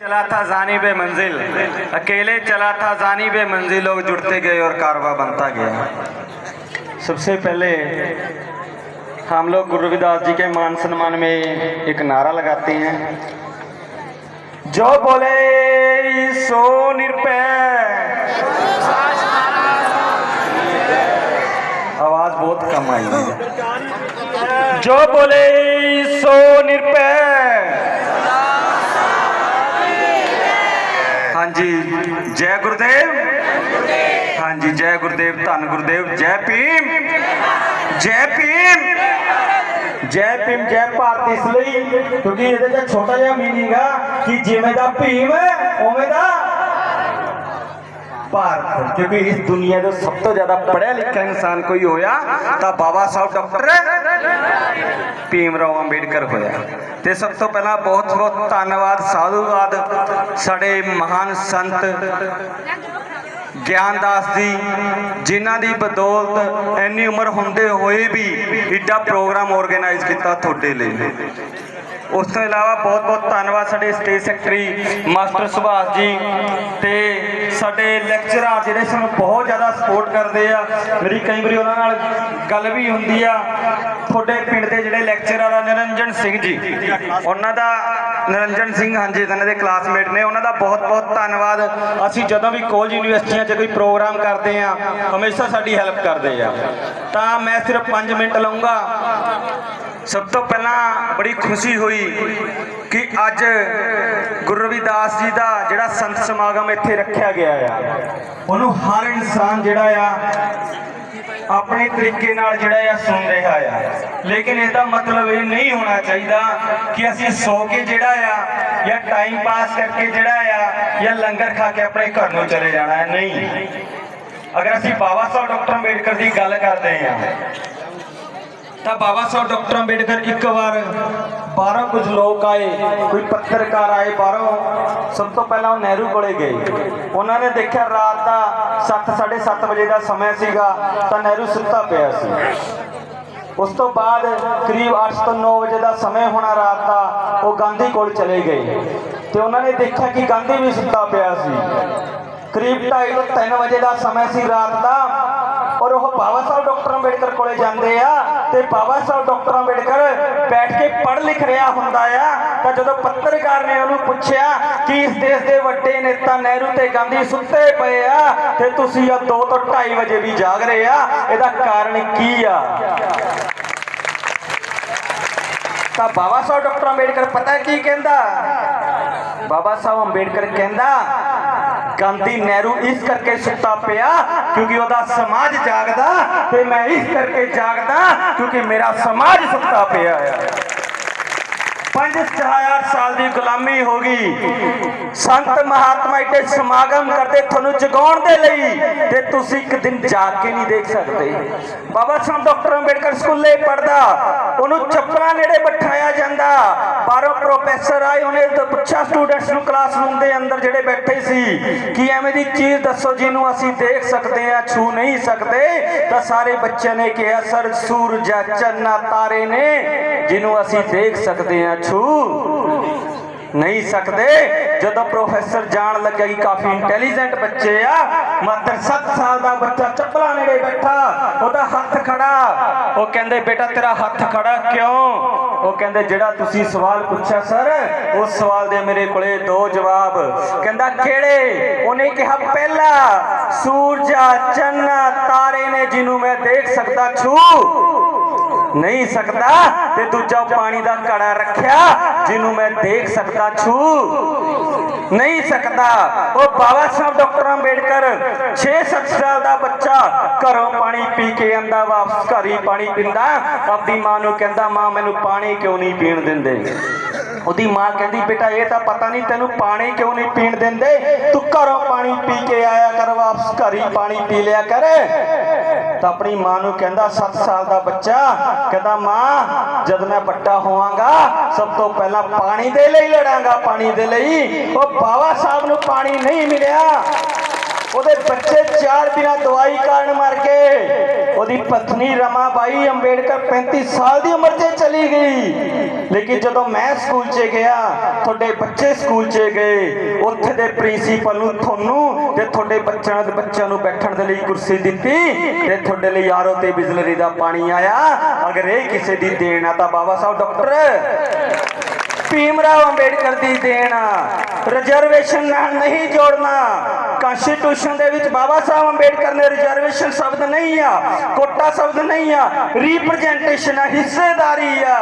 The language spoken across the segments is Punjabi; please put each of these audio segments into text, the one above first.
चला था जानी बे मंजिल अकेले चला था जानी बे मंजिल लोग जुड़ते गए और कारवा बनता गया। सबसे पहले हम लोग गुरु रविदास जी के मान सम्मान में एक नारा लगाते हैं। जो बोले सो निरपै आवाज़ बहुत कम आई है। जो बोले सो निरपै ਹਾਂਜੀ, ਜੈ ਗੁਰਦੇਵ। ਹਾਂਜੀ, ਜੈ ਗੁਰਦੇਵ, ਧੰਨ ਗੁਰਦੇਵ, ਜੈ ਭੀਮ। ਜੈ ਭੀਮ। ਜੈ ਭੀਮ, ਜੈ ਭਾਰਤ ਇਸ ਲਈ, ਕਿਉਂਕਿ ਇਹਦੇ ਚ ਛੋਟਾ ਜਿਹਾ ਮੀਨਿੰਗ ਆ ਕਿ ਜਿਵੇਂ ਦਾ ਭੀਮ, ਉਵੇਂ ਦਾ ਭਾਰਤ ਕਿਉਂਕਿ ਇਸ ਦੁਨੀਆ ਦੇ ਸਭ ਤੋਂ ਜ਼ਿਆਦਾ ਪੜ੍ਹਿਆ ਲਿਖਿਆ ਇਨਸਾਨ ਕੋਈ ਹੋਇਆ ਤਾਂ ਬਾਬਾ ਸਾਹਿਬ ਡਾਕਟਰ ਭੀਮ ਰਾਓ ਅੰਬੇਡਕਰ ਹੋਇਆ। ਤੇ ਸਭ ਤੋਂ ਪਹਿਲਾਂ ਬਹੁਤ ਬਹੁਤ ਧੰਨਵਾਦ ਸਾਧੂਵਾਦ ਸਾਡੇ ਮਹਾਨ ਸੰਤ ਗਿਆਨਦਾਸ ਜੀ, ਜਿਨ੍ਹਾਂ ਦੀ ਬਦੌਲਤ ਇੰਨੀ ਉਮਰ ਹੁੰਦੇ ਹੋਏ ਵੀ ਏਡਾ ਪ੍ਰੋਗਰਾਮ ਆਰਗੇਨਾਈਜ਼ ਕੀਤਾ ਤੁਹਾਡੇ ਲਈ। ਉਸ ਤੋਂ ਇਲਾਵਾ ਬਹੁਤ ਬਹੁਤ ਧੰਨਵਾਦ ਸਾਡੇ ਸਟੇਜ ਸੈਕਟਰੀ ਮਾਸਟਰ ਸੁਭਾਸ਼ ਜੀ ਤੇ ਸਾਡੇ ਲੈਕਚਰਰ ਜਿਹੜੇ ਸਾਨੂੰ ਬਹੁਤ ਜ਼ਿਆਦਾ ਸਪੋਰਟ ਕਰਦੇ ਆ। ਮੇਰੀ ਕਈ ਵਾਰੀ ਉਹਨਾਂ ਨਾਲ ਗੱਲ ਵੀ ਹੁੰਦੀ ਆ। ਤੁਹਾਡੇ ਪਿੰਡ ਦੇ ਜਿਹੜੇ ਲੈਕਚਰਰ ਆ, ਨਿਰੰਜਨ ਸਿੰਘ ਜੀ। ਉਹਨਾਂ ਦਾ ਨਿਰੰਜਨ ਸਿੰਘ ਹਾਂਜੀ ਇਹਨਾਂ ਦੇ ਕਲਾਸਮੇਟ ਨੇ। ਉਹਨਾਂ ਦਾ ਬਹੁਤ ਬਹੁਤ ਧੰਨਵਾਦ। ਅਸੀਂ ਜਦੋਂ ਵੀ ਕਾਲਜ ਯੂਨੀਵਰਸਿਟੀਆਂ 'ਚ ਕੋਈ ਪ੍ਰੋਗਰਾਮ ਕਰਦੇ ਆ, ਹਮੇਸ਼ਾ ਸਾਡੀ ਹੈਲਪ ਕਰਦੇ ਆ। ਤਾਂ ਮੈਂ ਸਿਰਫ 5 ਮਿੰਟ ਲਵਾਂਗਾ ਸਭ ਤੋਂ ਪਹਿਲਾਂ ਬੜੀ ਖੁਸ਼ੀ ਹੋਈ ਕਿ ਅੱਜ ਗੁਰੂ ਰਵਿਦਾਸ ਜੀ ਦਾ ਜਿਹੜਾ ਸੰਤ ਸਮਾਗਮ ਇੱਥੇ ਰੱਖਿਆ ਗਿਆ ਆ। ਉਹਨੂੰ ਹਰ ਇਨਸਾਨ ਜਿਹੜਾ ਆ, ਆਪਣੇ ਤਰੀਕੇ ਨਾਲ ਜਿਹੜਾ ਆ ਸੁਣ ਰਿਹਾ ਆ। ਲੇਕਿਨ ਇਹਦਾ ਮਤਲਬ ਇਹ ਨਹੀਂ ਹੋਣਾ ਚਾਹੀਦਾ ਕਿ ਅਸੀਂ ਸੌ ਕੇ ਜਿਹੜਾ ਆ, ਜਾਂ ਟਾਈਮ ਪਾਸ ਕਰਕੇ ਜਿਹੜਾ ਆ, ਜਾਂ ਲੰਗਰ ਖਾ ਕੇ ਆਪਣੇ ਘਰ ਨੂੰ ਚਲੇ ਜਾਣਾ ਹੈ। ਨਹੀਂ। ਅਗਰ ਅਸੀਂ ਬਾਬਾ ਸਾਹਿਬ, ਡਾਕਟਰ ਅੰਬੇਡਕਰ ਦੀ ਗੱਲ ਕਰਦੇ ਆ ਤਾਂ ਬਾਬਾ ਸਾਹਿਬ ਡਾਕਟਰ ਅੰਬੇਡਕਰ ਇੱਕ ਵਾਰ ਬਾਹਰੋਂ ਕੁਝ ਲੋਕ ਆਏ, ਕੋਈ ਪੱਤਰਕਾਰ ਆਏ ਬਾਹਰੋਂ, ਸਭ ਤੋਂ ਪਹਿਲਾਂ ਉਹ ਨਹਿਰੂ ਕੋਲੇ ਗਏ। ਉਹਨਾਂ ਨੇ ਦੇਖਿਆ ਰਾਤ ਦਾ 7:30 ਵਜੇ ਦਾ ਸਮਾਂ ਸੀਗਾ, ਤਾਂ ਨਹਿਰੂ ਸੁੱਤਾ ਪਿਆ ਸੀ। ਉਸ ਤੋਂ ਬਾਅਦ ਕਰੀਬ 8 ਤੋਂ 9 ਵਜੇ ਦਾ ਸਮਾਂ ਹੋਣਾ ਰਾਤ ਦਾ, ਉਹ ਗਾਂਧੀ ਕੋਲ ਚਲੇ ਗਏ। ਤੇ ਉਹਨਾਂ ਨੇ ਦੇਖਿਆ ਕਿ ਗਾਂਧੀ ਵੀ ਸੁੱਤਾ ਪਿਆ ਸੀ। ਕਰੀਬ 2:30 ਤੋਂ 3 ਵਜੇ ਦਾ ਸਮਾਂ ਸੀ ਰਾਤ ਦਾ ਔਰ ਉਹ ਬਾਬਾ ਸਾਹਿਬ ਡਾਕਟਰ ਅੰਬੇਡਕਰ ਕੋਲੇ ਜਾਂਦੇ ਆ ਤੇ ਬਾਬਾ ਸਾਹਿਬ ਡਾਕਟਰ ਅੰਬੇਡਕਰ ਬੈਠ ਕੇ ਪੜ੍ਹ ਲਿਖ ਰਿਹਾ ਹੁੰਦਾ ਆ, ਤਾਂ ਜਦੋਂ ਪੱਤਰਕਾਰ ਨੇ ਉਹਨੂੰ ਪੁੱਛਿਆ ਕਿ ਇਸ ਦੇਸ਼ ਦੇ ਵੱਡੇ ਨੇਤਾ ਨਹਿਰੂ ਤੇ ਗਾਂਧੀ ਸੁੱਤੇ ਪਏ ਆ, ਤੇ ਤੁਸੀਂ ਆ 2 ਤੋਂ 2:30 ਵਜੇ ਵੀ ਜਾਗ ਰਹੇ ਆ, ਇਹਦਾ ਕਾਰਨ ਕੀ ਆ? ਤਾਂ ਬਾਬਾ ਸਾਹਿਬ ਡਾਕਟਰ ਅੰਬੇਡਕਰ ਪਤਾ ਕੀ ਕਹਿੰਦਾ? ਬਾਬਾ ਸਾਹਿਬ ਅੰਬੇਡਕਰ ਕਹਿੰਦਾ ਗਾਂਧੀ ਨਹਿਰੂ ਇਸ ਕਰਕੇ ਸੁੱਤਾ ਪਿਆ ਕਿਉਂਕਿ ਉਹਦਾ ਸਮਾਜ ਜਾਗਦਾ ਤੇ ਮੈਂ ਇਸ ਕਰਕੇ ਜਾਗਦਾ ਕਿਉਂਕਿ ਮੇਰਾ ਸਮਾਜ ਸੁੱਤਾ ਪਿਆ ਆ। ਪੰਜ ਹਜ਼ਾਰ ਸਾਲ ਦੀ ਗੁਲਾਮੀ ਹੋ ਗਈ। ਸੰਤ ਮਹਾਤਮਾ ਇੱਥੇ ਸਮਾਗਮ ਕਰਦੇ ਤੁਹਾਨੂੰ ਜਗਾਉਣ ਦੇ ਲਈ ਤੇ ਤੁਸੀਂ ਇੱਕ ਦਿਨ ਜਾਗ ਕੇ ਨਹੀਂ ਦੇਖ ਸਕਦੇ। ਬਾਬਾ ਸਾਹਿਬ ਡਾਕਟਰ ਅੰਬੇਡਕਰ ਸਕੂਲੇ ਪੜਦਾ ਉਹਨੂੰ ਚੱਪਲਾਂ ਨੇੜੇ ਬਿਠਾਇਆ ਜਾਂਦਾ। ਬਾਹਰੋਂ ਪ੍ਰੋਫੈਸਰ ਆਏ, ਉਹਨੇ ਤਾਂ ਪੁੱਛਿਆ ਸਟੂਡੈਂਟਸ ਨੂੰ ਕਲਾਸਰੂਮ ਦੇ ਅੰਦਰ ਜਿਹੜੇ ਬੈਠੇ ਸੀ ਕਿ ਐਵੇਂ ਦੀ ਚੀਜ਼ ਦੱਸੋ ਜਿਹਨੂੰ ਅਸੀਂ ਦੇਖ ਸਕਦੇ ਆ ਛੂ ਨਹੀਂ ਸਕਦੇ। ਤਾਂ ਸਾਰੇ ਬੱਚਿਆਂ ਨੇ ਕਿਹਾ, ਸਰ, ਸੂਰਜ, ਚੰਨਾ, ਤਾਰੇ ਨੇ, ਜਿਹਨੂੰ ਅਸੀਂ ਦੇਖ ਸਕਦੇ ਆ ਛੂ ਨਹੀਂ ਸਕਦੇ। ਜਦੋਂ ਪ੍ਰੋਫੈਸਰ ਜਾਣ ਲੱਗਾ ਕਿ ਕਾਫੀ ਇੰਟੈਲੀਜੈਂਟ ਬੱਚੇ ਆ, ਮਾਤਰ 7 ਸਾਲ ਦਾ ਬੱਚਾ ਚੱਪਲਾਂ ਨੇੜੇ ਬੈਠਾ, ਉਹਦਾ ਹੱਥ ਖੜਾ। ਉਹ ਕਹਿੰਦੇ, ਬੇਟਾ, ਤੇਰਾ ਹੱਥ ਖੜਾ ਕਿਉਂ? ਉਹ ਕਹਿੰਦੇ, ਜਿਹੜਾ ਤੁਸੀਂ ਸਵਾਲ ਪੁੱਛਿਆ, ਸਰ, ਉਸ ਸਵਾਲ ਦੇ ਮੇਰੇ ਕੋਲੇ ਦੋ ਜਵਾਬ। ਕਹਿੰਦਾ, ਕਿਹੜੇ? ਉਹਨੇ ਕਿਹਾ, ਪਹਿਲਾ ਸੂਰਜਾ ਚੰਨ ਤਾਰੇ ਨੇ, ਜਿਹਨੂੰ ਮੈਂ ਦੇਖ ਸਕਦਾ ਛੂ। ਨਹੀਂ ਸਕਦਾ ਤੇ ਦੂਜਾ ਪਾਣੀ ਦਾ ਘੜਾ ਰੱਖਿਆ ਜਿਹਨੂੰ ਮੈਂ ਦੇਖ ਸਕਦਾ ਛੂ। ਨਹੀਂ ਸਕਦਾ। ਉਹ ਬਾਬਾ ਸਾਹਿਬ, ਡਾਕਟਰ ਅੰਬੇਡਕਰ 6-7 ਸਾਲ ਦਾ ਬੱਚਾ ਘਰੋਂ ਪਾਣੀ ਪੀ ਕੇ ਆਂਦਾ, ਵਾਪਸ ਘਰ ਹੀ ਪਾਣੀ ਪੀਂਦਾ। ਆਪਦੀ ਮਾਂ ਨੂੰ ਕਹਿੰਦਾ, ਮਾਂ, ਮੈਨੂੰ ਪਾਣੀ ਕਿਉਂ ਨਹੀਂ ਪੀਣ ਦਿੰਦੇ? ਉਹਦੀ ਮਾਂ ਕਹਿੰਦੀ, ਬੇਟਾ, ਇਹ ਤਾਂ ਪਤਾ ਨਹੀਂ ਤੈਨੂੰ ਪਾਣੀ ਕਿਉਂ ਨਹੀਂ ਪੀਣ ਦਿੰਦੇ? ਤੂੰ ਘਰੋਂ ਪਾਣੀ ਪੀ ਕੇ ਆਇਆ ਕਰ, ਵਾਪਸ ਘਰ ਹੀ ਪਾਣੀ ਪੀ ਲਿਆ ਕਰ। ਤਾਂ ਆਪਣੀ ਮਾਂ ਨੂੰ ਕਹਿੰਦਾ 7 ਸਾਲ ਦਾ ਬੱਚਾ, ਕਹਿੰਦਾ, ਮਾਂ, ਜਦ ਮੈਂ ਵੱਡਾ ਹੋਵਾਂਗਾ, ਸਭ ਤੋਂ ਪਹਿਲਾਂ ਪਾਣੀ ਦੇ ਲਈ ਲੜਾਂਗਾ, ਪਾਣੀ ਦੇ ਲਈ। ਉਹ ਬਾਵਾ ਸਾਹਿਬ ਨੂੰ ਪਾਣੀ ਨਹੀਂ ਮਿਲਿਆ। ਉਹਦੇ ਬੱਚੇ ਚਾਰ ਬਿਨਾ ਦਵਾਈ ਕਾਰਨ ਮਰ ਗਏ। ਉਹਦੀ ਪਤਨੀ ਰਮਾਬਾਈ ਅੰਬੇਡਕਰ 35 ਸਾਲ ਦੀ ਉਮਰ 'ਚ ਚਲੀ ਗਈ। ਲੇਕਿਨ ਜਦੋਂ ਮੈਂ ਸਕੂਲ 'ਚ ਗਿਆ, ਤੁਹਾਡੇ ਬੱਚੇ ਸਕੂਲ 'ਚ ਗਏ, ਉੱਥੇ ਦੇ ਪ੍ਰਿੰਸੀਪਲ ਨੂੰ ਤੁਹਾਨੂੰ ਤੇ ਤੁਹਾਡੇ ਬੱਚਿਆਂ ਦੇ ਬੱਚਿਆਂ ਨੂੰ ਬੈਠਣ ਦੇ ਲਈ ਕੁਰਸੀ ਦਿੱਤੀ ਤੇ ਤੁਹਾਡੇ ਲਈ ਆਰੋ ਤੇ ਬਿਜਲਰੀ ਦਾ ਪਾਣੀ ਆਇਆ। ਅਗਰ ਇਹ ਕਿਸੇ ਦੀ ਦੇਣ ਆ ਤਾਂ ਬਾਬਾ ਸਾਹਿਬ ਡਾਕਟਰ ਭੀਮ ਰਾਓ ਅੰਬੇਡਕਰ ਦੀ ਦੇਣ ਆ। ਰਿਜ਼ਰਵੇਸ਼ਨ ਨਾਲ ਨਹੀਂ ਜੋੜਨਾ। ਕਨਸਟੀਟਿਊਸ਼ਨ ਦੇ ਵਿੱਚ ਬਾਬਾ ਸਾਹਿਬ ਅੰਬੇਡਕਰ ਨੇ ਰਿਜ਼ਰਵੇਸ਼ਨ ਸ਼ਬਦ ਨਹੀਂ ਆ, ਕੋਟਾ ਸ਼ਬਦ ਨਹੀਂ ਆ ਰਿਪਰੈਜ਼ੈਂਟੇਸ਼ਨ ਆ, ਹਿੱਸੇਦਾਰੀ ਆ।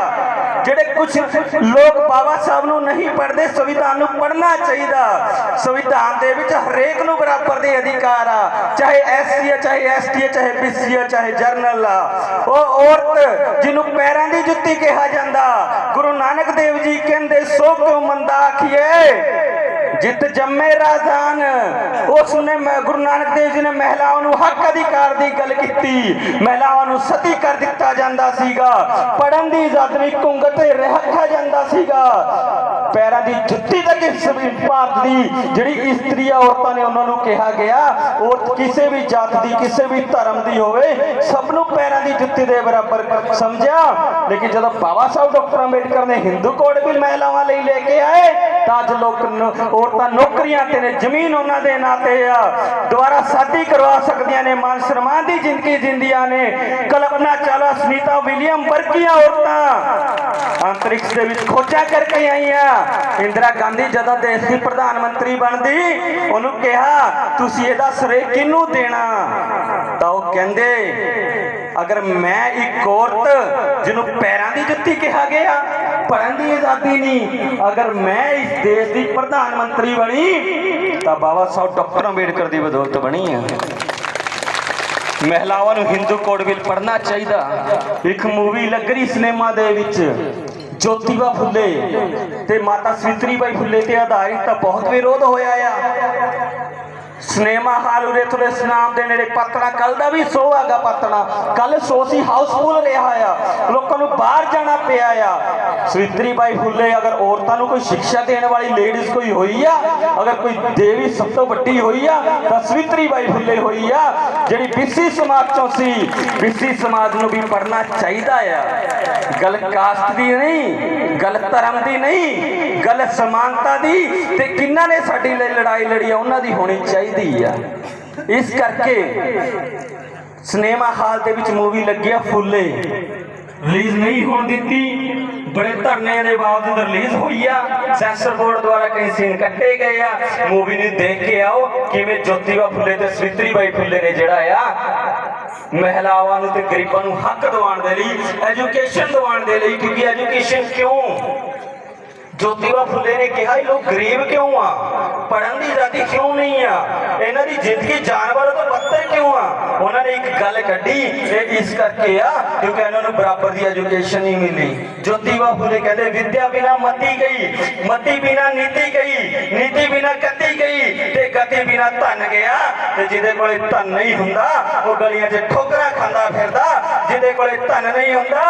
ਜਿਹੜੇ ਕੁਝ ਲੋਕ ਬਾਬਾ ਸਾਹਿਬ ਨੂੰ ਨਹੀਂ ਪੜ੍ਹਦੇ, ਸੰਵਿਧਾਨ ਨੂੰ ਪੜ੍ਹਨਾ ਚਾਹੀਦਾ। ਸੰਵਿਧਾਨ ਦੇ ਵਿੱਚ ਹਰੇਕ ਨੂੰ ਬਰਾਬਰ ਦੇ ਅਧਿਕਾਰ ਆ, ਚਾਹੇ ਐਸਸੀ ਆ, ਚਾਹੇ ਐਸਟੀ ਆ, ਚਾਹੇ ਬੀਸੀ ਆ, ਚਾਹੇ ਜਰਨਲ ਆ। ਉਹ ਔਰਤ ਜਿਹਨੂੰ ਪੈਰਾਂ ਦੀ ਜੁੱਤੀ ਕਿਹਾ ਜਾਂਦਾ, ਗੁਰੂ ਨਾਨਕ ਦੇਵ ਜੀ ਕਹਿੰਦੇ, ਸੋ ਕਿਉ ਮੰਦਾ ਆਖੀਏ ਜਿਤ ਜੰਮੇ ਰਾਜਾਨ ਉਸ ਨੇ ਗੁਰੂ ਨਾਨਕ ਦੇਵ ਜੀ ਨੇ ਮਹਿਲਾਵਾਂ ਨੂੰ ਹੱਕ ਅਧਿਕਾਰ ਦੀ ਗੱਲ ਕੀਤੀ। ਮਹਿਲਾਵਾਂ ਨੂੰ ਸਤੀ ਕਰ ਦਿੱਤਾ ਜਾਂਦਾ ਸੀਗਾ। ਪੜਨ ਦੀ ਆਜ਼ਾਦੀ ਵੀ ਘੁੰਗਟ ਤੇ ਜਾਂਦਾ ਸੀਗਾ। ਪੈਰਾਂ ਦੀ ਜੁੱਤੀ ਤੱਕ ਇਸ ਭਾਰਤ ਦੀ ਜਿਹੜੀ ਇਸਤਰੀ ਔਰਤਾਂ ਨੇ ਉਹਨਾਂ ਨੂੰ ਕਿਹਾ ਗਿਆ ਔਰਤ ਕਿਸੇ ਵੀ ਜਾਤ ਦੀ, ਕਿਸੇ ਵੀ ਧਰਮ ਦੀ ਹੋਵੇ, ਸਭ ਨੂੰ ਪੈਰਾਂ ਦੀ ਜੁੱਤੀ ਦੇ ਬਰਾਬਰ ਸਮਝਿਆ। ਲੇਕਿਨ ਜਦੋਂ ਬਾਬਾ ਸਾਹਿਬ, ਡਾਕਟਰ ਅੰਬੇਡਕਰ ਨੇ ਹਿੰਦੂ ਕੋਡ ਵੀ ਮਹਿਲਾਵਾਂ ਲਈ ਲੈ ਕੇ ਆਏ, ਤਾਂ ਅੱਜ ਲੋਕ ਔਰਤਾਂ ਨੌਕਰੀਆਂ ਤੇ ਨੇ, ਜ਼ਮੀਨ ਉਹਨਾਂ ਦੇ ਨਾਂ ਤੇ ਆ। ਦੁਬਾਰਾ ਸ਼ਾਦੀ ਕਰਵਾ ਸਕਦੀਆਂ ਨੇ, ਮਾਨ ਸਨਮਾਨ ਦੀ ਜ਼ਿੰਦਗੀ ਜਿੰਦੀਆਂ ਨੇ। ਕਲਪਨਾ ਚਾਲਾ ਸੁਨੀਤਾ ਵਿਲੀਅਮ ਵਰਗੀਆਂ ਔਰਤਾਂ ਅੰਤਰਿਕਸ਼ ਦੇ ਵਿੱਚ ਖੋਜਾਂ ਕਰਕੇ ਆਈਆਂ। ਇੰਦਰਾ ਗਾਂਧੀ ਜਦੋਂ ਦੇਸ਼ ਦੀ ਪ੍ਰਧਾਨ ਮੰਤਰੀ ਬਣਦੀ, ਉਹਨੂੰ ਕਿਹਾ, ਤੁਸੀਂ ਇਹਦਾ ਸਰੇ ਕਿਹਨੂੰ ਦੇਣਾ? ਤਾਂ ਉਹ ਕਹਿੰਦੇ, ਅਗਰ ਮੈਂ ਇੱਕ ਔਰਤ ਜਿਹਨੂੰ ਪੈਰਾਂ ਦੀ ਜੁੱਤੀ ਕਿਹਾ ਗਿਆ ਪੜਨ ਦੀ ਆਜ਼ਾਦੀ ਨਹੀਂ, ਅਗਰ ਮੈਂ ਇਸ ਦੇਸ਼ ਦੀ ਪ੍ਰਧਾਨ ਮੰਤਰੀ ਬਣੀ, ਤਾਂ ਬਾਬਾ ਸਾਹਿਬ ਡਾਕਟਰ ਅੰਬੇਡਕਰ ਦੀ ਬਦੌਲਤ ਬਣੀ ਹੈ। ਮਹਿਲਾਵਾਂ ਨੂੰ ਹਿੰਦੂ ਕੋਡ ਵਿੱਚ ਪੜਨਾ ਚਾਹੀਦਾ। ਇੱਕ ਮੂਵੀ ਲੱਗ ਰਹੀ ਸਿਨੇਮਾ ਦੇ ਵਿੱਚ। ਜੋਤੀਬਾ ਫੁੱਲੇ ਤੇ ਮਾਤਾ ਸਵਿਤਰੀਬਾਈ ਫੁੱਲੇ ਤੇ ਆਧਾਰਿਤ ਤਾਂ ਬਹੁਤ ਵਿਰੋਧ ਹੋਇਆ ਆ। ਸਿਨੇਮਾ ਹਾਲ ਉਰੇ ਤੁਰੇ ਸਨਾਮ ਦੇ ਨੇੜੇ ਪਤਨਾ ਕੱਲ ਦਾ ਵੀ ਸੋ ਹੈਗਾ ਪਤਨਾ ਕੱਲ ਸੋ ਸੀ ਹਾਊਸਫੁੱਲ ਰਿਹਾ ਆ। ਲੋਕਾਂ ਨੂੰ ਬਾਹਰ ਜਾਣਾ ਪਿਆ ਆ। ਸਵਿਤਰੀ ਬਾਈ ਫੁੱਲੇ, ਅਗਰ ਔਰਤਾਂ ਨੂੰ ਕੋਈ ਸਿੱਖਿਆ ਦੇਣ ਵਾਲੀ ਲੇਡੀਜ਼ ਕੋਈ ਹੋਈ ਆ, ਅਗਰ ਕੋਈ ਦੇਵੀ ਸਭ ਤੋਂ ਵੱਡੀ ਹੋਈ ਆ, ਤਾਂ ਸਵਿਤਰੀ ਬਾਈ ਫੁੱਲੇ ਹੋਈ ਆ, ਜਿਹੜੀ ਬੀਸੀ ਸਮਾਜ ਚੋਂ ਸੀ। ਬੀਸੀ ਸਮਾਜ ਨੂੰ ਵੀ ਪੜਨਾ ਚਾਹੀਦਾ ਆ। ਗੱਲ ਕਾਸਟ ਦੀ ਨਹੀਂ, ਗੱਲ ਧਰਮ ਦੀ ਨਹੀਂ, ਗੱਲ ਸਮਾਨਤਾ ਦੀ, ਤੇ ਕਿੰਨਾਂ ਨੇ ਸਾਡੀ ਲਈ ਲੜਾਈ ਲੜੀ ਆ, ਉਹਨਾਂ ਦੀ ਹੋਣੀ ਚਾਹੀਦੀ ਆ। ਇਸ ਕਰਕੇ ਸਿਨੇਮਾ ਹਾਲ ਦੇ ਵਿੱਚ ਮੂਵੀ ਲੱਗਿਆ ਫੁੱਲੇ। ਰਿਲੀਜ਼ ਨਹੀਂ ਹੋਣ ਦਿੱਤੀ। ਬੜੇ ਧਰਨੇ ਦੇ ਬਾਵਜੂਦ ਰਿਲੀਜ਼ ਹੋਈ ਆ। ਸੈਂਸਰ ਬੋਰਡ ਦੁਆਰਾ ਕਈ ਸੀਨ ਕੱਟੇ ਗਏ ਆ। ਮੂਵੀ ਨੂੰ ਦੇਖ ਕੇ ਆਓ। ਕਿਵੇਂ ਜੋਤੀਬਾ ਫੁੱਲੇ ਤੇ ਸਵਿਤਰੀ ਬਾਈ ਫੁੱਲੇ ਨੇ ਜਿਹੜਾ ਆ, ਮਹਿਲਾਵਾਂ ਨੂੰ ਤੇ ਗਰੀਬਾਂ ਨੂੰ ਹੱਕ ਦਿਵਾਉਣ ਦੇ ਲਈ ਐਜੂਕੇਸ਼ਨ ਦਿਵਾਉਣ ਦੇ ਲਈ, ਕਿਉਂਕਿ ਐਜੂਕੇਸ਼ਨ ਕਿਉਂ? ਜੋਤੀਬਾ ਫੁੱਲੇ ਨੇ ਕਿਹਾ, ਇਹ ਲੋਕ ਗਰੀਬ ਕਿਉਂ ਆ? ਪੜਨ ਦੀ ਆਜ਼ਾਦੀ ਕਿਉਂ ਨਹੀਂ ਆ? ਇਹਨਾਂ ਦੀ ਜ਼ਿੰਦਗੀ ਜਾਨਵਰਾਂ ਤੋਂ ਬੱਤਰ ਕਿਉਂ ਆ? ਉਹਨਾਂ ਨੇ ਇੱਕ ਗੱਲ ਕੱਢੀ, ਇਹ ਇਸ ਕਰਕੇ ਆ, ਕਿਉਂਕਿ ਇਹਨਾਂ ਨੂੰ ਬਰਾਬਰ ਦੀ ਐਜੂਕੇਸ਼ਨ ਨਹੀਂ ਮਿਲੀ। ਜੋਤੀਬਾ ਫੁੱਲੇ ਕਹਿੰਦੇ, ਵਿਦਿਆ ਬਿਨਾ ਮਤੀ ਗਈ, ਮਤੀ ਬਿਨਾ ਨੀਤੀ ਗਈ, ਨੀਤੀ ਬਿਨਾ ਗਤੀ ਗਈ ਤੇ ਗਤੀ ਬਿਨਾ ਧਨ ਗਿਆ ਤੇ ਜਿਹਦੇ ਕੋਲੇ ਧਨ ਨਹੀਂ ਹੁੰਦਾ, ਉਹ ਗਲੀਆਂ 'ਚ ਠੋਕਰਾਂ ਖਾਂਦਾ ਫਿਰਦਾ ਜਿਹਦੇ ਕੋਲੇ ਧਨ ਨਹੀਂ ਹੁੰਦਾ।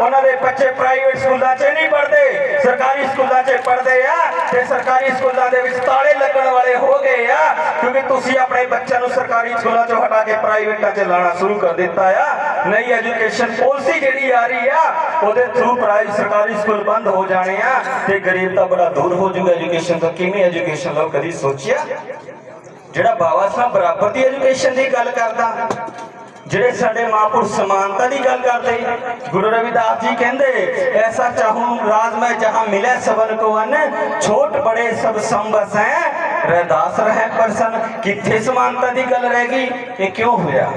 ਉਹਨਾਂ ਦੇ ਬੱਚੇ ਪ੍ਰਾਈਵੇਟ ਸਕੂਲਾਂ 'ਚ ਨਹੀਂ ਪੜ੍ਹਦੇ। ਸਰਕਾਰੀ ਸਕੂਲਾਂ 'ਚ ਪੜ੍ਹਦੇ ਆ ਤੇ ਸਰਕਾਰੀ ਸਕੂਲਾਂ ਦੇ ਵਿੱਚ ਤਾਲੇ ਲੱਗਣ ਵਾਲੇ ਹੋ ਗਏ ਆ। ਕਿਉਂਕਿ ਤੁਸੀਂ ਆਪਣੇ ਬੱਚਿਆਂ ਨੂੰ ਸਰਕਾਰੀ ਸਕੂਲਾਂ 'ਚੋਂ ਹਟਾ ਕੇ ਪ੍ਰਾਈਵੇਟਾਂ 'ਚ ਲਾਣਾ ਸ਼ੁਰੂ ਕਰ ਦਿੱਤਾ ਆ। ਨਈ ਐਜੂਕੇਸ਼ਨ ਪਾਲਿਸੀ ਜਿਹੜੀ ਆ ਰਹੀ ਆ, ਉਹਦੇ ਥਰੂ ਪ੍ਰਾਈਵੇਟ ਸਰਕਾਰੀ ਸਕੂਲ ਬੰਦ ਹੋ ਜਾਣੇ ਆ ਤੇ ਗਰੀਬ ਤਾਂ ਬੜਾ ਦੂਰ ਹੋ ਜਾਊਗਾ ਐਜੂਕੇਸ਼ਨ ਤੋਂ। ਕਿਵੇਂ ਐਜੂਕੇਸ਼ਨ ਲਓ ਕਦੀ ਸੋਚਿਆ? ਜਿਹੜਾ ਬਾਬਾ ਸਾਹਿਬ ਬਰਾਬਰ ਦੀ ਐਜੂਕੇਸ਼ਨ ਦੀ ਗੱਲ ਕਰਦਾ। ਜਿਹੜੇ ਸਾਡੇ ਮਹਾਂਪੁਰਖ ਸਮਾਨਤਾ ਦੀ ਗੱਲ ਕਰਦੇ, ਗੁਰੂ ਰਵਿਦਾਸ ਜੀ ਕਹਿੰਦੇ, ਐਸਾ ਚਾਹੂੰ ਰਾਜ ਮੈਂ ਜਹਾਂ ਮਿਲੇ ਸਬਨ ਕੋ ਅਨ, ਛੋਟ ਬੜੇ ਸਭ ਸੰਬਸ ਹੈ ਰਹਿਦਾਸ ਰਹਿ ਪਰਸਨ। ਕਿੱਥੇ ਸਮਾਨਤਾ ਦੀ ਗੱਲ ਰਹਿ ਗਈ? ਇਹ ਕਿਉਂ ਹੋਇਆ?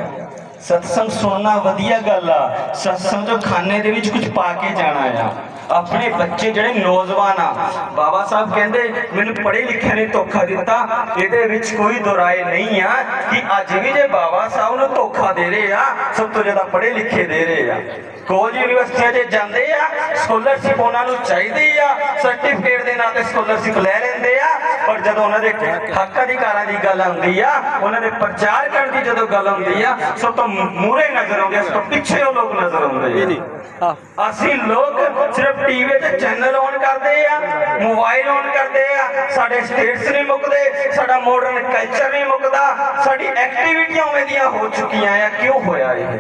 ਸਤਸੰਗ ਸੁਣਨਾ ਵਧੀਆ ਗੱਲ ਆ। ਸਤਸੰਗ ਤੋਂ ਖਾਨੇ ਦੇ ਵਿੱਚ ਕੁਝ ਪਾ ਕੇ ਜਾਣਾ ਆ। ਆਪਣੇ ਬੱਚੇ ਜਿਹੜੇ ਨੌਜਵਾਨ ਆ, ਬਾਬਾ ਸਾਹਿਬ ਕਹਿੰਦੇ, ਮੈਨੂੰ ਪੜ੍ਹੇ ਲਿਖੇ ਨੇ ਧੋਖਾ ਦਿੱਤਾ। ਇਹਦੇ ਵਿੱਚ ਕੋਈ ਦੁਰਾਏ ਨਹੀਂ ਆ ਕਿ ਅੱਜ ਵੀ ਜੇ ਬਾਬਾ ਸਾਹਿਬ ਨੂੰ ਧੋਖਾ ਦੇ ਰਹੇ ਆ, ਸਭ ਤੋਂ ਜ਼ਿਆਦਾ ਪੜ੍ਹੇ ਲਿਖੇ ਦੇ ਰਹੇ ਆ। ਕੋਜ ਯੂਨੀਵਰਸਿਟੀਆਂ 'ਚ ਜਾਂਦੇ ਆ ਸਕਾਲਰਸ਼ਿਪ ਉਹਨਾਂ ਨੂੰ ਚਾਹੀਦੀ ਆ ਸਰਟੀਫਿਕੇਟ ਦੇ ਨਾਂ ਤੇ ਸਕਾਲਰਸ਼ਿਪ ਲੈ ਲੈਂਦੇ ਆ। ਪਰ ਜਦੋਂ ਉਹਨਾਂ ਦੇ ਹੱਕ ਅਧਿਕਾਰਾਂ ਦੀ ਗੱਲ ਆਉਂਦੀ ਆ ਉਹਨਾਂ ਦੇ ਪ੍ਰਚਾਰ ਕਰਨ ਦੀ ਜਦੋਂ ਗੱਲ ਆਉਂਦੀ ਆ ਸਭ ਤੋਂ ਮੂਰੇ ਨਜ਼ਰ ਆਉਂਦੇ ਆ ਸਭ ਤੋਂ ਪਿੱਛੇ ਉਹ ਲੋਕ ਨਜ਼ਰ ਆਉਂਦੇ ਆ। ਅਸੀਂ ਲੋਕ ਸਿਰਫ ਟੀਵੀ ਤੇ ਚੈਨਲ ਔਨ ਕਰਦੇ ਆ ਮੋਬਾਈਲ ਔਨ ਕਰਦੇ ਆ ਸਾਡੇ ਸਟੇਟਸ ਨਹੀਂ ਮੁੱਕਦੇ ਸਾਡਾ ਮਾਡਰਨ ਕਲਚਰ ਨਹੀਂ ਮੁੱਕਦਾ ਸਾਡੀ ਐਕਟੀਵਿਟੀਆਂ ਉਵੇਂ ਦੀਆਂ ਹੋ ਚੁੱਕੀਆਂ ਆ ਕਿਉਂ ਹੋਇਆ ਇਹ?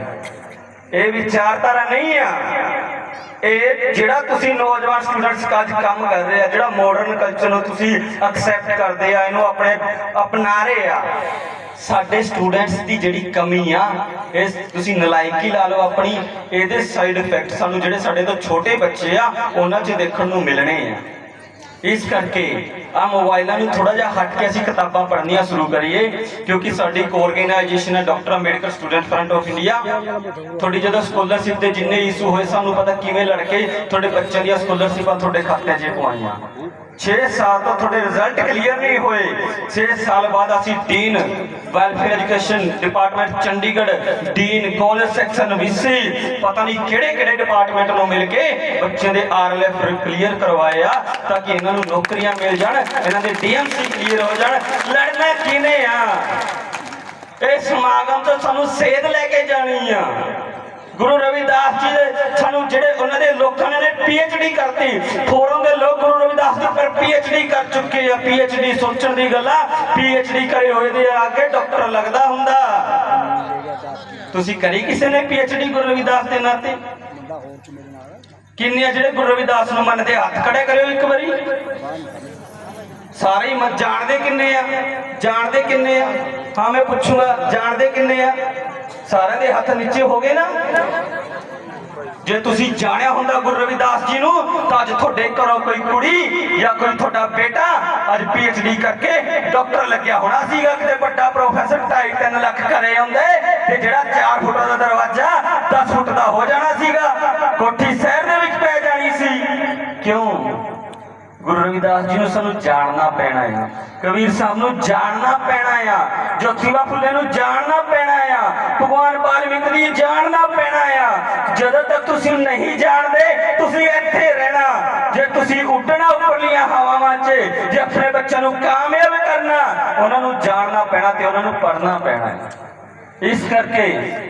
ਇਹ ਵਿਚਾਰਧਾਰਾ ਨਹੀਂ ਆ। ਇਹ ਜਿਹੜਾ ਤੁਸੀਂ ਨੌਜਵਾਨ ਸਟੂਡੈਂਟਸ ਅੱਜ ਕੰਮ ਕਰ ਰਹੇ ਆ, ਜਿਹੜਾ ਮਾਡਰਨ ਕਲਚਰ ਨੂੰ ਤੁਸੀਂ ਐਕਸੈਪਟ ਕਰਦੇ ਆ, ਇਹਨੂੰ ਆਪਣੇ ਅਪਣਾ ਰਹੇ ਆ। ਸਾਡੇ ਸਟੂਡੈਂਟਸ ਦੀ ਜਿਹੜੀ ਕਮੀ ਆ, ਇਹ ਤੁਸੀਂ ਨਲਾਇਕੀ ਲਾ ਲਓ ਆਪਣੀ, ਇਹਦੇ ਸਾਈਡ ਇਫੈਕਟ ਸਾਨੂੰ ਜਿਹੜੇ ਸਾਡੇ ਤੋਂ ਛੋਟੇ ਬੱਚੇ ਆ, ਉਹਨਾਂ 'ਚ ਦੇਖਣ ਨੂੰ ਮਿਲਣੇ ਆ। ਇਸ ਕਰਕੇ ਆ ਮੋਬਾਈਲਾਂ ਨੂੰ ਥੋੜਾ ਜਿਹਾ ਹਟ ਕੇ ਅਸੀਂ ਕਿਤਾਬਾਂ ਪੜ੍ਹਨੀਆਂ ਸ਼ੁਰੂ ਕਰੀਏ, ਕਿਉਂਕਿ ਸਾਡੀ ਆਰਗੇਨਾਈਜੇਸ਼ਨ ਹੈ doctor Ambedkar student front of India. ਤੁਹਾਡੀ ਜਦੋਂ ਸਕਾਲਰਸ਼ਿਪ ਦੇ ਜਿੰਨੇ ਇਸ਼ੂ ਹੋਏ, ਸਾਨੂੰ ਪਤਾ ਕਿਵੇਂ ਲੜ ਕੇ ਤੁਹਾਡੇ ਬੱਚਿਆਂ ਦੀਆਂ ਸਕਾਲਰਸ਼ਿਪਾਂ ਤੁਹਾਡੇ ਖਾਤੇ 'ਚ ਪਵਾਈਆਂ 6 ਸਾਲ ਤੋਂ ਤੁਹਾਡੇ ਰਿਜ਼ਲਟ ਕਲੀਅਰ ਨਹੀਂ ਹੋਏ। 6 ਸਾਲ ਬਾਅਦ ਅਸੀਂ dean welfare education department Chandigarh dean college section VC. ਪਤਾ ਨਹੀਂ ਕਿਹੜੇ ਕਿਹੜੇ ਡਿਪਾਰਟਮੈਂਟ ਨੂੰ ਮਿਲ ਕੇ ਬੱਚਿਆਂ ਦੇ ਆਰਐਲਐਫ ਕਲੀਅਰ ਕਰਵਾਏ ਆ, ਤਾਂ ਕਿ ਇਹਨਾਂ ਨੂੰ ਨੌਕਰੀਆਂ ਮਿਲ ਜਾਣ, ਇਹਨਾਂ ਦੇ ਡੀਐਮਸੀ ਕਲੀਅਰ ਹੋ ਜਾਣ, ਲੜਨਾ ਕਿਨੇ ਆ? ਇਹ ਸਮਾਗਮ ਤੋਂ ਸਾਨੂੰ ਸੇਧ ਲੈ ਕੇ ਜਾਣੀ ਆ। ਗੁਰੂ ਰਵਿਦਾਸ ਜੀ ਦੇ ਸਾਨੂੰ ਜਿਹੜੇ ਉਹਨਾਂ ਦੇ ਲੋਕਾਂ ਨੇ ਪੀਐਚਡੀ ਕਰਤੀ ਫੋਰਮ ਦੇ ਲੋਕ ਗੁਰੂ ਰਵਿਦਾਸ ਦੇ ਉੱਪਰ ਪੀਐਚਡੀ ਕਰ ਚੁੱਕੇ ਆ। ਪੀਐਚਡੀ ਸੋਚਣ ਦੀ ਗੱਲ ਆ ਪੀਐਚਡੀ ਕਰੇ ਹੋਏ ਦੇ ਅੱਗੇ ਡਾਕਟਰ ਲੱਗਦਾ ਹੁੰਦਾ। ਤੁਸੀਂ ਕਰੀ ਕਿਸੇ ਨੇ ਪੀਐਚਡੀ ਗੁਰੂ ਰਵਿਦਾਸ ਦੇ ਨਾਂ ਤੇ? ਕਿੰਨੇ ਆ ਜਿਹੜੇ ਗੁਰੂ ਰਵਿਦਾਸ ਨੂੰ ਮੰਨਦੇ? ਹੱਥ ਖੜੇ ਕਰਿਓ ਇੱਕ ਵਾਰੀ। ਸਾਰੇ ਹੀ ਜਾਣਦੇ ਕਿੰਨੇ ਆ? ਜਾਣਦੇ ਕਿੰਨੇ ਆ? ਹਾਂ, ਮੈਂ ਪੁੱਛੂੰਗਾ, ਜਾਣਦੇ ਕਿੰਨੇ ਆ? ਸਾਰਿਆਂ ਦੇ ਹੱਥ ਨੀਚੇ ਹੋ ਗਏ ਨਾ? ਜੇ ਤੁਸੀਂ ਜਾਣਿਆ ਹੁੰਦਾ ਗੁਰੂ ਰਵਿਦਾਸ ਜੀ ਨੂੰ, ਤਾਂ ਅੱਜ ਤੁਹਾਡੇ ਘਰੋਂ ਕੋਈ ਕੁੜੀ ਜਾਂ ਕੋਈ ਤੁਹਾਡਾ ਬੇਟਾ ਅੱਜ ਪੀਐਚਡੀ ਕਰਕੇ ਡਾਕਟਰ ਲੱਗਿਆ ਹੋਣਾ ਸੀਗਾ, ਕਿਤੇ ਵੱਡਾ ਪ੍ਰੋਫੈਸਰ 2.5 3 ਲੱਖ ਘਰੇ ਆਉਂਦੇ ਤੇ ਜਿਹੜਾ 4 ਫੁੱਟ ਦਾ ਦਰਵਾਜ਼ਾ 10 ਫੁੱਟ ਦਾ ਹੋ ਜਾਣਾ ਸੀਗਾ, ਕੋਠੀ ਸ਼ਹਿਰ ਦੇ ਵਿੱਚ ਪੈ ਜਾਣੀ ਸੀ। ਕਿਉਂ? ਗੁਰੂ ਰਵਿਦਾਸ ਜੀ ਨੂੰ ਸਾਨੂੰ ਜਾਣਨਾ ਪੈਣਾ ਆ। ਕਬੀਰ ਸਾਹਿਬ ਨੂੰ ਜਾਣਨਾ ਪੈਣਾ ਆ। ਜੋਤੀਬਾ ਫੁੱਲੇ ਨੂੰ ਜਾਣਨਾ ਪੈਣਾ ਆ। ਭਗਵਾਨ ਵਾਲਮੀਕ ਦੀ ਜਾਣਨਾ ਪੈਣਾ ਆ। ਜਦੋਂ ਤੱਕ ਤੁਸੀਂ ਨਹੀਂ ਜਾਣਦੇ, ਤੁਸੀਂ ਇੱਥੇ ਰਹਿਣਾ। ਜੇ ਤੁਸੀਂ ਉੱਡਣਾ ਉੱਪਰਲੀਆਂ ਹਵਾਵਾਂ 'ਚ, ਜੇ ਆਪਣੇ ਬੱਚਿਆਂ ਨੂੰ ਕਾਮਯਾਬ ਕਰਨਾ, ਉਹਨਾਂ ਨੂੰ ਜਾਣਨਾ ਪੈਣਾ ਤੇ ਉਹਨਾਂ ਨੂੰ ਪੜ੍ਹਨਾ ਪੈਣਾ। ਹੈ ਇਸ ਕਰਕੇ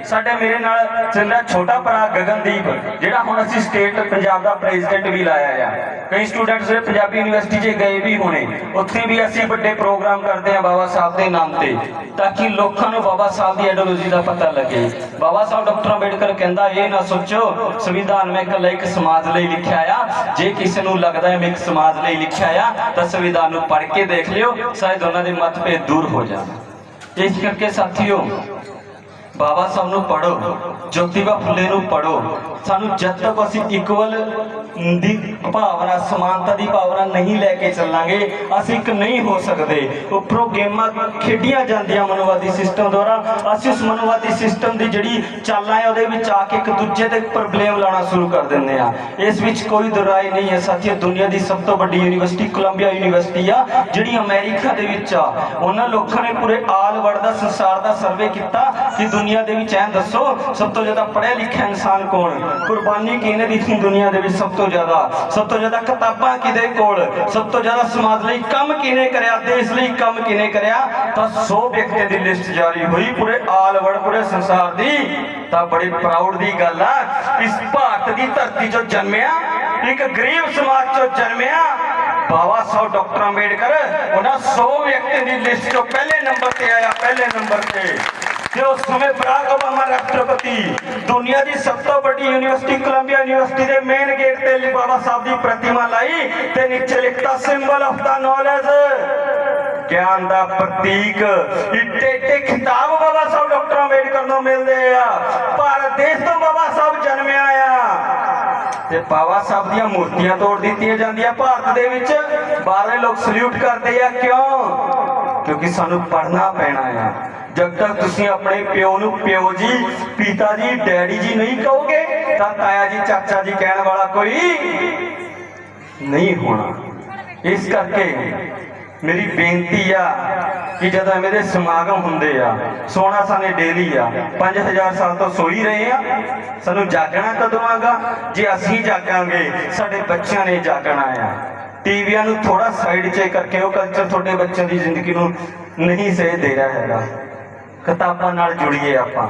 ਸਾਡੇ ਮੇਰੇ ਨਾਲ ਚੱਲਿਆ ਛੋਟਾ ਭਰਾ ਗਗਨਦੀਪ, ਜਿਹੜਾ ਹੁਣ ਅਸੀਂ ਸਟੇਟ ਪੰਜਾਬ ਦਾ ਪ੍ਰੈਜ਼ੀਡੈਂਟ ਵੀ ਲਾਇਆ ਆ। ਕਈ ਸਟੂਡੈਂਟਸ ਜਿਹੜੇ ਪੰਜਾਬੀ ਯੂਨੀਵਰਸਿਟੀ 'ਚ ਗਏ ਵੀ ਹੋਣੇ, ਉੱਥੇ ਵੀ ਅਸੀਂ ਵੱਡੇ ਪ੍ਰੋਗਰਾਮ ਕਰਦੇ ਆ ਬਾਬਾ ਸਾਹਿਬ ਦੇ ਨਾਮ ਤੇ, ਤਾਂ ਕਿ ਲੋਕਾਂ ਨੂੰ ਬਾਬਾ ਸਾਹਿਬ ਦੀ ਆਈਡੀਓਲੋਜੀ ਦਾ ਪਤਾ ਲੱਗੇ। ਬਾਬਾ ਸਾਹਿਬ ਡਾਕਟਰ ਅੰਬੇਡਕਰ ਕਹਿੰਦਾ, ਇਹ ਨਾ ਸੋਚੋ, ਸੰਵਿਧਾਨ ਮੈਂ ਇਕੱਲਾ ਇੱਕ ਸਮਾਜ ਲਈ ਲਿਖਿਆ ਆ। ਜੇ ਕਿਸੇ ਨੂੰ ਲੱਗਦਾ ਹੈ ਮੈਂ ਇੱਕ ਸਮਾਜ ਲਈ ਲਿਖਿਆ ਆ, ਤਾਂ ਸੰਵਿਧਾਨ ਨੂੰ ਪੜ੍ਹ ਕੇ ਦੇਖ ਲਿਓ, ਸ਼ਾਇਦ ਉਹਨਾਂ ਦੇ ਮਤਭੇਦ ਦੂਰ ਹੋ ਜਾਣ। ਇਸ ਕਰਕੇ ਸਾਥੀਓ ਬਾਬਾ ਸਾਹਿਬ ਨੂੰ ਪੜੋ ਜੋਤੀਬਾ ਫੁੱਲੇ ਨੂੰ ਪੜੋ ਸਾਨੂੰ ਜਦ ਤੱਕ ਅਸੀਂ ਇਕੁਅਲ ਦੀ ਭਾਵਨਾ, ਸਮਾਨਤਾ ਦੀ ਭਾਵਨਾ ਨਹੀਂ ਲੈ ਕੇ ਚੱਲਾਂਗੇ, ਅਸੀਂ ਇੱਕ ਨਹੀਂ ਹੋ ਸਕਦੇ। ਉੱਪਰੋਂ ਗੇਮਾਂ ਖੇਡੀਆਂ ਜਾਂਦੀਆਂ ਮਨੋਵਾਦੀ ਸਿਸਟਮ ਦੁਆਰਾ। ਅਸੀਂ ਉਸ ਮਨੋਵਾਦੀ ਸਿਸਟਮ ਦੀ ਜਿਹੜੀ ਚਾਲਾਂ ਹੈ ਉਹਦੇ ਵਿੱਚ ਆ ਕੇ ਇੱਕ ਦੂਜੇ ਤੇ ਪ੍ਰੋਬਲਮ ਲਾਉਣਾ ਸ਼ੁਰੂ ਕਰ ਦਿੰਦੇ ਆ। ਇਸ ਵਿੱਚ ਕੋਈ ਦੁਰਾਈ ਨਹੀਂ ਹੈ ਸਾਥੀਓ। ਦੁਨੀਆ ਦੀ ਸਭ ਤੋਂ ਵੱਡੀ ਯੂਨੀਵਰਸਿਟੀ ਕੋਲੰਬੀਆ ਯੂਨੀਵਰਸਿਟੀ ਆ, ਜਿਹੜੀ ਅਮਰੀਕਾ ਦੇ ਵਿੱਚ ਆ। ਉਹਨਾਂ ਲੋਕਾਂ ਨੇ ਪੂਰੇ ਆਲ ਵਰਲਡ ਦਾ ਸੰਸਾਰ ਦਾ ਸਰਵੇ ਕੀਤਾ ਕਿ ਦੁਨੀਆ ਦੇ ਵਿੱਚ ਐਂ ਦੱਸੋ, ਸਭ ਤੋਂ ਜ਼ਿਆਦਾ ਪੜ੍ਹਿਆ ਲਿਖਿਆ ਇਨਸਾਨ ਕੌਣ? ਕੁਰਬਾਨੀ ਕਿਹਨੇ ਦਿੱਤੀ ਦੁਨੀਆ ਦੇ ਵਿੱਚ ਸਭ ਤੋਂ ਜ਼ਿਆਦਾ? ਸਭ ਤੋਂ ਜ਼ਿਆਦਾ ਕਿਤਾਬਾਂ ਕਿਹਦੇ ਕੋਲ? ਸਭ ਤੋਂ ਜ਼ਿਆਦਾ ਸਮਾਜ ਲਈ ਕੰਮ ਕਿਹਨੇ ਕਰਿਆ? ਦੇਸ਼ ਲਈ ਕੰਮ ਕਿਹਨੇ ਕਰਿਆ? ਤਾਂ 100 ਵਿਅਕਤੀਆਂ ਦੀ ਲਿਸਟ ਜਾਰੀ ਹੋਈ ਪੂਰੇ ਆਲ ਵਰਲਡ ਪੂਰੇ ਸੰਸਾਰ ਦੀ। ਤਾਂ ਬੜੀ ਪ੍ਰਾਊਡ ਦੀ ਗੱਲ ਆ, ਇਸ ਭਾਰਤ ਦੀ ਧਰਤੀ 'ਚੋਂ ਜਨਮਿਆ, ਇੱਕ ਗਰੀਬ ਸਮਾਜ 'ਚੋਂ ਜਨਮਿਆ ਬਾਬਾ ਸਾਹਿਬ ਡਾਕਟਰ ਅੰਬੇਡਕਰ, ਉਹਨਾਂ 100 ਵਿਅਕਤੀ ਦੀ ਲਿਸਟ 'ਚੋਂ ਪਹਿਲੇ ਨੰਬਰ ਤੇ ਆਇਆ, ਪਹਿਲੇ ਨੰਬਰ ਤੇ। ਤੇ ਉਸ ਸਮੇਂ ਬਰਾਕ ਓਬਾਮਾ ਰਾਸ਼ਟਰਪਤੀ, ਦੁਨੀਆ ਦੀ ਸਭ ਤੋਂ ਵੱਡੀ ਯੂਨੀਵਰਸਿਟੀ, ਕੋਲੰਬੀਆ ਯੂਨੀਵਰਸਿਟੀ ਦੇ ਮੇਨ ਗੇਟ ਤੇ ਲਈ ਬਾਬਾ ਸਾਹਿਬ ਦੀ ਪ੍ਰਤਿਮਾ ਲਾਈ ਤੇ ਨੀਚੇ ਲਿਖਤਾ ਸਿੰਬਲ ਆਫ ਦਾ ਨੌਲੇਜ ਗਿਆਨ ਦਾ ਪ੍ਰਤੀਕ। ਇੱਟੇ ਇੱਟੇ ਖਿਤਾਬ ਬਾਬਾ ਸਾਹਿਬ, ਡਾਕਟਰ ਅੰਬੇਡਕਰ ਨੂੰ ਮਿਲਦੇ ਆ। ਭਾਰਤ ਦੇਸ਼ ਤੋਂ ਬਾਬਾ ਸਾਹਿਬ ਜਨਮਿਆ ਆ। ਤੇ ਬਾਬਾ ਸਾਹਿਬ ਦੀਆਂ ਮੂਰਤੀਆਂ ਤੋੜ ਦਿੱਤੀਆਂ ਜਾਂਦੀਆਂ ਭਾਰਤ ਦੇ ਵਿੱਚ। ਬਾਹਰਲੇ ਲੋਕ ਸਲੂਟ ਕਰਦੇ ਆ, ਕਿਉਂ? ਕਿਉਂਕਿ ਸਾਨੂੰ ਪੜ੍ਹਨਾ ਪੈਣਾ ਆ। ਜਦ ਤੱਕ ਤੁਸੀਂ ਆਪਣੇ ਪਿਓ ਨੂੰ ਪਿਓ ਜੀ, ਪਿਤਾ ਜੀ, ਡੈਡੀ ਜੀ ਨਹੀਂ ਕਹੋਗੇ, ਤਾਂ ਤਾਇਆ ਜੀ, ਚਾਚਾ ਜੀ ਕਹਿਣ ਵਾਲਾ ਕੋਈ ਨਹੀਂ ਹੋਣਾ। ਇਸ ਕਰਕੇ ਮੇਰੀ ਬੇਨਤੀ ਆ ਕਿ ਜਦੋਂ ਮੇਰੇ ਸਮਾਗਮ ਹੁੰਦੇ ਆ ਸੋਣਾ ਸਾਨੇ ਡੇਲੀ ਆ 5000 ਸਾਲ ਤੋਂ ਸੋਈ ਰਹੇ ਆ, ਸਾਨੂੰ ਜਾਗਣਾ ਕਦੋਂ ਆਗਾ ਜੇ ਅਸੀਂ ਜਾਗਾਂਗੇ, ਸਾਡੇ ਬੱਚਿਆਂ ਨੇ ਜਾਗਣਾ ਆ। ਟੀਵੀਆਂ ਨੂੰ ਥੋੜਾ ਸਾਈਡ 'ਚ ਕਰਕੇ ਉਹ ਕਲਚਰ ਤੁਹਾਡੇ ਬੱਚਿਆਂ ਦੀ ਜ਼ਿੰਦਗੀ ਨੂੰ ਨਹੀਂ ਸਹਿ ਦੇ ਰਿਹਾ ਹੈਗਾ। ਕਿਤਾਬਾਂ ਨਾਲ ਜੁੜੀਏ ਆਪਾਂ।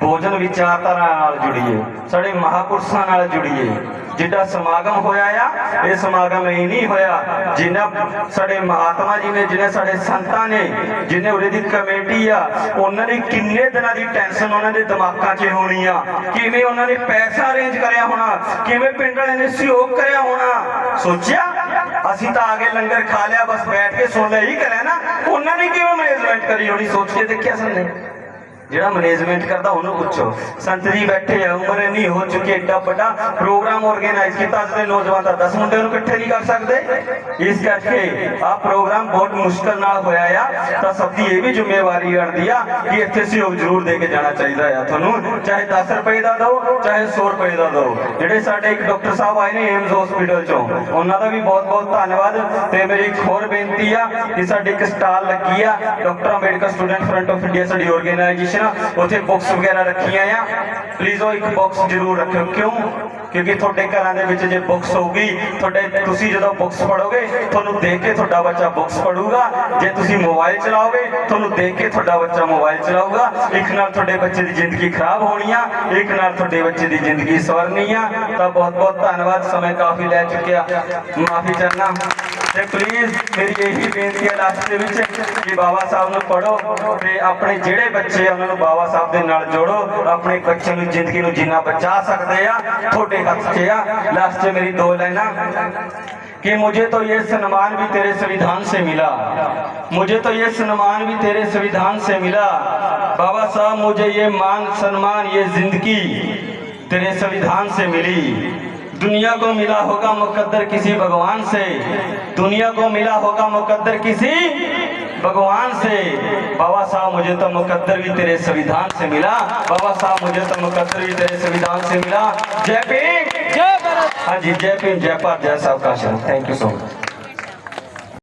ਭੋਜਨ ਵਿਚਾਰਧਾਰਾ ਨਾਲ ਜੁੜੀਏ। ਸਾਡੇ ਮਹਾਪੁਰਸ਼ਾਂ ਨਾਲ ਜੁੜੀਏ। ਜਿੱਡਾ ਸਮਾਗਮ ਹੋਇਆ ਆ, ਇਹ ਸਮਾਗਮ ਇਹ ਨਹੀਂ ਹੋਇਆ ਜਿਨ੍ਹਾਂ ਸਾਡੇ ਮਹਾਤਮਾ ਜੀ ਨੇ ਜਿਹਨੇ ਸਾਡੇ ਸੰਤਾਂ ਨੇ ਜਿਹਨੇ ਉਰੇ ਦੀ ਕਮੇਟੀ ਆ, ਉਹਨਾਂ ਦੀ ਕਿੰਨੇ ਦਿਨਾਂ ਦੀ ਟੈਨਸ਼ਨ ਉਹਨਾਂ ਦੇ ਦਿਮਾਗਾਂ 'ਚ ਹੋਣੀ ਆ। ਕਿਵੇਂ ਉਹਨਾਂ ਨੇ ਪੈਸਾ ਅਰੇਂਜ ਕਰਿਆ ਹੋਣਾ, ਕਿਵੇਂ ਪਿੰਡ ਵਾਲਿਆਂ ਨੇ ਸਹਿਯੋਗ ਕਰਿਆ ਹੋਣਾ। ਸੋਚਿਆ? ਅਸੀਂ ਤਾਂ ਆ ਕੇ ਲੰਗਰ ਖਾ ਲਿਆ, ਬਸ ਬੈਠ ਕੇ ਸੁਣ ਲਿਆ ਹੀ ਕਰਿਆ ਨਾ। ਉਹਨਾਂ ਨੇ ਕਿਵੇਂ ਮੈਨੇਜਮੈਂਟ ਕਰੀ ਹੋਣੀ? ਸੋਚ ਕੇ ਦੇਖਿਆ ਸਾਨੂੰ। ਜਿਹੜਾ ਮੈਨੇਜਮੈਂਟ ਕਰਦਾ ਉਹਨੂੰ ਪੁੱਛੋ। ਸੰਤ ਜੀ ਬੈਠੇ ਆ, ਉਮਰ ਨਹੀਂ ਹੋ ਚੁੱਕੀ ਏਡਾ ਵੱਡਾ ਪ੍ਰੋਗਰਾਮ ਆਰਗੇਨਾਈਜ਼ ਕੀਤਾ ਅੱਜ ਦੇ ਨੌਜਵਾਨ ਦਾ। 10 ਮੁੰਡੇ ਨੂੰ ਇਕੱਠੇ ਨਹੀਂ ਕਰ ਸਕਦੇ? ਇਸ ਕਰਕੇ ਆਹ ਪ੍ਰੋਗਰਾਮ ਬਹੁਤ ਮੁਸ਼ਕਲ ਨਾਲ ਹੋਇਆ ਆ। ਤਾਂ ਸਭ ਦੀ ਇਹ ਵੀ ਜ਼ਿੰਮੇਵਾਰੀ ਬਣਦੀ ਆ ਕਿ ਇੱਥੇ ਸਹਿਯੋਗ ਜ਼ਰੂਰ ਦੇ ਕੇ ਜਾਣਾ ਚਾਹੀਦਾ ਆ ਤੁਹਾਨੂੰ। ਚਾਹੇ 10 ਰੁਪਏ ਦਾ ਦਿਓ, ਚਾਹੇ 100 ਰੁਪਏ ਦਾ ਦਿਓ। ਜਿਹੜੇ ਸਾਡੇ ਇੱਕ ਡਾਕਟਰ ਸਾਹਿਬ ਆਏ ਨੇ ਏਮਜ਼ ਹਸਪੀਟਲ ਚੋਂ, ਉਹਨਾਂ ਦਾ ਵੀ ਬਹੁਤ ਬਹੁਤ ਧੰਨਵਾਦ। ਤੇ ਮੇਰੀ ਇੱਕ ਹੋਰ ਬੇਨਤੀ ਆ ਕਿ ਸਾਡੀ ਇੱਕ ਸਟਾਲ ਲੱਗੀ ਆ, doctor Ambedkar student front of India ਸਾਡੀ ਆਰਗੇਨਾਈਜੇਸ਼ਨ ਆ ਉੱਥੇ ਬੁੱਕਸ ਵਗੈਰਾ ਰੱਖੀਆਂ ਆ। ਪਲੀਜ਼ ਉਹ ਇੱਕ ਬਾਕਸ ਜ਼ਰੂਰ ਰੱਖਿਓ। ਕਿਉਂ? ਕਿਉਂਕਿ ਤੁਹਾਡੇ ਘਰਾਂ ਦੇ ਵਿੱਚ ਜੇ ਬੁੱਕਸ ਹੋਊਗੀ, ਤੁਹਾਡੇ, ਤੁਸੀਂ ਜਦੋਂ ਬੁੱਕਸ ਪੜੋਗੇ ਤੁਹਾਨੂੰ ਦੇਖ ਕੇ ਤੁਹਾਡਾ ਬੱਚਾ ਬੁੱਕਸ ਪੜੂਗਾ ਜੇ ਤੁਸੀਂ ਮੋਬਾਈਲ ਚਲਾਓਗੇ, ਤੁਹਾਨੂੰ ਦੇਖ ਕੇ ਤੁਹਾਡਾ ਬੱਚਾ ਮੋਬਾਈਲ ਚਲਾਊਗਾ। ਇੱਕ ਨਾਲ ਤੁਹਾਡੇ ਬੱਚੇ ਦੀ ਜ਼ਿੰਦਗੀ ਖਰਾਬ ਹੋਣੀ ਆ, ਇੱਕ ਨਾਲ ਤੁਹਾਡੇ ਬੱਚੇ ਦੀ ਜ਼ਿੰਦਗੀ ਸਵਰਨੀ ਆ। ਤਾਂ ਬਹੁਤ ਬਹੁਤ ਧੰਨਵਾਦ। ਸਮੇਂ ਕਾਫੀ ਲੈ ਚੁੱਕਿਆ। ਮਾਫੀ ਚਾਹਨਾ ਤੇ ਪਲੀਜ਼ ਮੇਰੀ ਇਹੀ ਬੇਨਤੀ ਹੈ ਲਾਸਟ ਦੇ ਵਿੱਚ ਕਿ ਬਾਬਾ ਸਾਹਿਬ ਨੂੰ ਪੜੋ ਤੇ ਆਪਣੇ ਜਿਹੜੇ ਬੱਚੇ ਆ ਉਹਨਾਂ ਨੂੰ ਬਾਬਾ ਸਾਹਿਬ ਦੇ ਨਾਲ ਜੋੜੋ ਆਪਣੇ ਬੱਚੇ ਨੂੰ ਜ਼ਿੰਦਗੀ ਨੂੰ ਜਿੰਨਾ ਬਚਾ ਸਕਦੇ ਆ ਤੁਹਾਡੇ ਹੱਥ 'ਚ ਆ ਲਾਸਟ 'ਚ ਮੇਰੀ ਦੋ ਲਾਈਨਾਂ कि मुझे तो ये सम्मान भी तेरे संविधान से मिला मुझे तो ये सम्मान भी तेरे संविधान से मिला बाबा साहब मुझे ये मान सम्मान ये जिंदगी तेरे संविधान से मिली दुनिया को मिला होगा मुकद्दर किसी भगवान से दुनिया को मिला होगा मुकद्दर किसी भगवान से बाबा साहब मुझे तो मुकद्दर भी तेरे संविधान से मिला बाबा साहब मुझे तो मुकद्दर भी तेरे संविधान से मिला जय भीम जय भारत हाँ जी जय भीम जय भारत जय साहब का थैंक यू सो मच